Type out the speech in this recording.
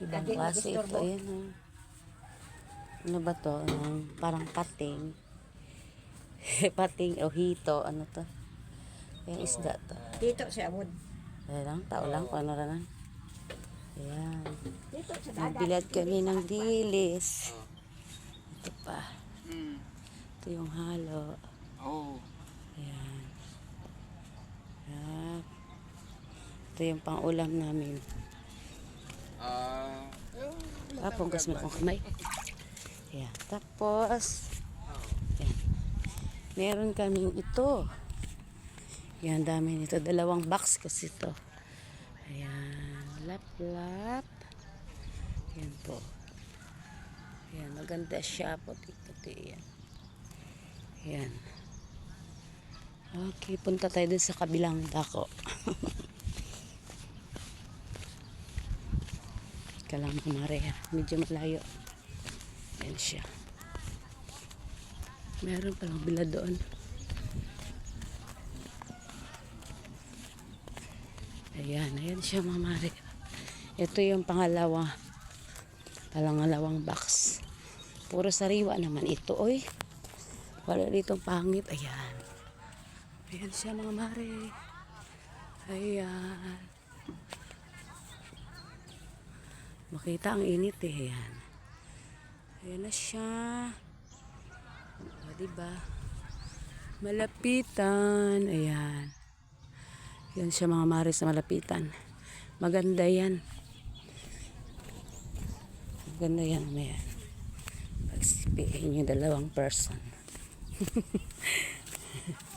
Ibang Lagi klase ito. Ayan oh. Ano ba to? Ano, parang pating. pating o hito. Ano to? Ayan isda to. Dito sa Amod. Ayan lang, tao lang. Kung ano rin. Ayan. Dito sa dagat. Nagbilad kami ng dilis. Ito pa. Mm. Ito yung halo. Oh. Ayan. Ayan. Ito yung pang-ulam namin. Ah. Ah, punggas mo akong kamay. Ayan. Tapos, ayan. Meron kaming ito. Ayan, dami nito. Dalawang box kasi ito. Ayan. Lap-lap. Ayan po. Ayan, maganda siya. Puti-puti. Ayan. Ayan. Okay, punta tayo dun sa kabilang dako. Ika lang mga Maria. Medyo malayo. Ayan siya. Meron palang bila doon. Ayan, ayan siya mga Maria. Ito yung pangalawa. Palangalawang box. Puro sariwa naman ito, oy. Wala ditong pangit. Ayan. Ayan siya mga Mare. Ayan. Makita ang init eh. Ayan. Ayan na siya. O, diba? Malapitan. Ayan. Yan siya mga Mare sa malapitan. Maganda yan. Maganda yan. Ayan. Pagsipihin yung dalawang person.